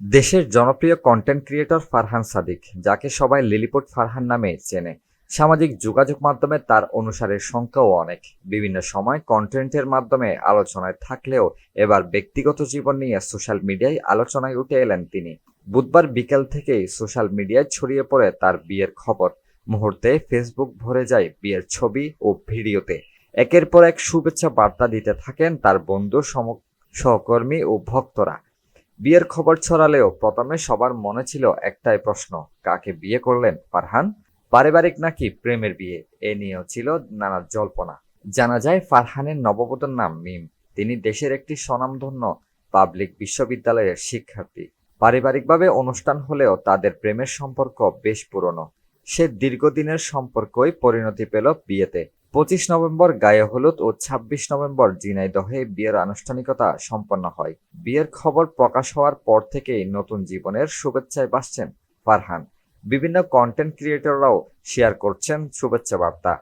দেশের জনপ্রিয় content creator Farhan Sadiq, যাকে সবাই লিলিপুট ফারহান নামে চেনে। সামাজিক যোগাযোগ মাধ্যমে তার অনুসারের সংখ্যাও অনেক। বিভিন্ন সময় কন্টেন্টের মাধ্যমে আলোচনায় থাকলেও এবার ব্যক্তিগত জীবন নিয়ে সোশ্যাল মিডিয়ায় আলোচনায় উঠে এলেন তিনি। বুধবার বিকেল থেকেই সোশ্যাল মিডিয়ায় ছড়িয়ে পড়ে তার বিয়ের খবর। মুহূর্তে ফেসবুক ভরে যায় বিয়ের ছবি ও ভিডিওতে। একের পর এক শুভেচ্ছা বার্তা দিতে থাকেন তার বন্ধু সহকর্মী ও ভক্তরা। বিয়ের খবর ছড়ালেও প্রথমে সবার মনে ছিল একটাই প্রশ্ন, কাকে বিয়ে করলেন ফারহান? পারিবারিক নাকি প্রেমের বিয়ে? এ নিয়েও ছিল নানা জল্পনা। জানা যায় ফারহানের নববধূর নাম মিম। তিনি দেশের একটি স্বনামধন্য পাবলিক বিশ্ববিদ্যালয়ের শিক্ষার্থী। পারিবারিকভাবে অনুষ্ঠান হলেও তাদের প্রেমের সম্পর্ক বেশ পুরনো। সে দীর্ঘদিনের সম্পর্কই পরিণতি পেল বিয়েতে। পঁচিশ নভেম্বর গায়ে হলুদ ও ছাব্বিশ নভেম্বর ঝিনাইদহে বিয়ের আনুষ্ঠানিকতা সম্পন্ন হয়। বিয়ের খবর প্রকাশ হওয়ার পর থেকেই নতুন জীবনের শুভেচ্ছায় বাসছেন ফারহান। বিভিন্ন কন্টেন্ট ক্রিয়েটররাও শেয়ার করছেন শুভেচ্ছা বার্তা।